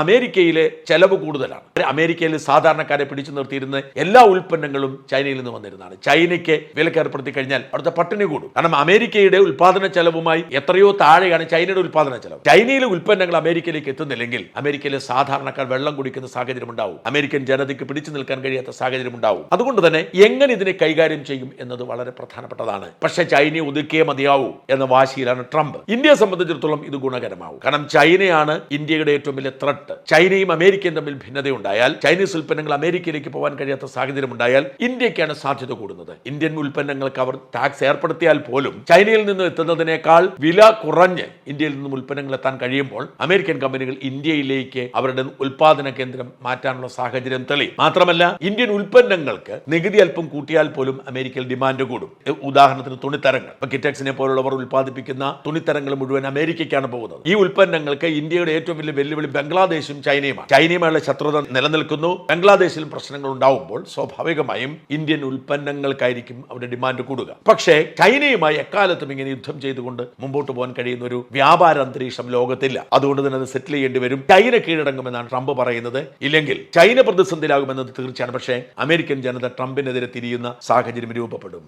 അമേരിക്കയിലെ ചെലവ് കൂടുതലാണ്. അമേരിക്കയിൽ സാധാരണക്കാരെ പിടിച്ചു നിർത്തിയിരുന്ന എല്ലാ ഉൽപ്പന്നങ്ങളും ചൈനയിൽ നിന്ന് വന്നിരുന്നതാണ്. ചൈനയ്ക്ക് വിലക്ക് ഏർപ്പെടുത്തി കഴിഞ്ഞാൽ അവിടുത്തെ പട്ടിണി കൂടും. കാരണം അമേരിക്കയുടെ ഉൽപാദന ചെലവുമായി എത്രയോ താഴെയാണ് ചൈനയുടെ ഉൽപാദന ചെലവ്. ചൈനയിലെ ഉൽപ്പന്നങ്ങൾ അമേരിക്കയിലേക്ക് എത്തുന്നില്ലെങ്കിൽ അമേരിക്കയിലെ സാധാരണക്കാർ വെള്ളം കുടിക്കുന്ന സാഹചര്യം ഉണ്ടാവും. അമേരിക്കൻ ജനതയ്ക്ക് പിടിച്ചു നിൽക്കാൻ കഴിയാത്ത സാഹചര്യം ഉണ്ടാവും. അതുകൊണ്ട് തന്നെ എങ്ങനെ ഇതിനെ കൈകാര്യം ചെയ്യും എന്നത് വളരെ പ്രധാനപ്പെട്ടതാണ്. പക്ഷേ ചൈനയെ ഒതുക്കിയേ മതിയാവൂ എന്ന വാശിയിലാണ് ട്രംപ്. ഇന്ത്യയെ സംബന്ധിച്ചിടത്തോളം ഇത് ഗുണകരമാവും. കാരണം ചൈനയാണ് ഇന്ത്യയുടെ ഏറ്റവും വലിയ ത്രട്ട് ചൈനയും അമേരിക്കയും തമ്മിൽ ഭിന്നതയുണ്ടായാൽ ചൈനീസ് ഉൽപ്പന്നങ്ങൾ അമേരിക്കയിലേക്ക് പോകാൻ കഴിയാത്ത സാഹചര്യം ഉണ്ടായാൽ ഇന്ത്യക്കാണ് സാധ്യത കൂടുന്നത്. ഇന്ത്യൻ ഉൽപ്പന്നങ്ങൾക്ക് അവർ ടാക്സ് ഏർപ്പെടുത്തിയാൽ പോലും ചൈനയിൽ നിന്ന് എത്തുന്നതിനേക്കാൾ വില കുറഞ്ഞ് ഇന്ത്യയിൽ നിന്നും ഉൽപ്പന്നങ്ങൾ എത്താൻ കഴിയുമ്പോൾ അമേരിക്കൻ കമ്പനികൾ ഇന്ത്യയിലേക്ക് അവരുടെ ഉൽപാദന കേന്ദ്രം മാറ്റാനുള്ള സാഹചര്യം തെളിയും. മാത്രമല്ല ഇന്ത്യൻ ഉൽപ്പന്നങ്ങൾക്ക് നികുതി അല്പം കൂട്ടിയാൽ പോലും അമേരിക്കയിൽ ഡിമാൻഡ് കൂടും. ഉദാഹരണത്തിന് തുണിത്തരങ്ങൾ. കിറ്റക്സിനെ പോലുള്ളവർ ഉൽപ്പാദിപ്പിക്കുന്ന തുണിത്തരങ്ങൾ മുഴുവൻ അമേരിക്കയ്ക്കാണ് പോകുന്നത്. ഈ ഉൽപ്പന്നങ്ങൾക്ക് ഇന്ത്യയുടെ ഏറ്റവും വലിയ വെല്ലുവിളി ബംഗ്ലാദേശും ചൈനയുമാണ്. ചൈനയുമായുള്ള ശത്രുത നിലനിൽക്കുന്നു. ബംഗ്ലാദേശിലും പ്രശ്നങ്ങൾ ഉണ്ടാവുമ്പോൾ സ്വാഭാവികമായും ഇന്ത്യൻ ഉൽപ്പന്നങ്ങൾക്കായിരിക്കും അവരുടെ ഡിമാൻഡ് കൂടുക. പക്ഷേ ചൈനയുമായി എക്കാലത്തും ഇങ്ങനെ യുദ്ധം ചെയ്തുകൊണ്ട് മുമ്പോട്ട് പോകാൻ കഴിയുന്ന ഒരു വ്യാപാര അന്തരീക്ഷം ലോകത്തില്ല. അതുകൊണ്ട് തന്നെ അത് സെറ്റിൽ ചെയ്യേണ്ടി വരും. ചൈന കീഴടങ്ങുമെന്നാണ് ട്രംപ് പറയുന്നത്. ഇല്ലെങ്കിൽ ചൈന പ്രതിസന്ധിയിലാകുമെന്നത് തീർച്ചയാണ്. പക്ഷേ അമേരിക്കൻ ജനത ട്രംപിനെതിരെ തിരിയുന്ന സാഹചര്യം രൂപപ്പെടും.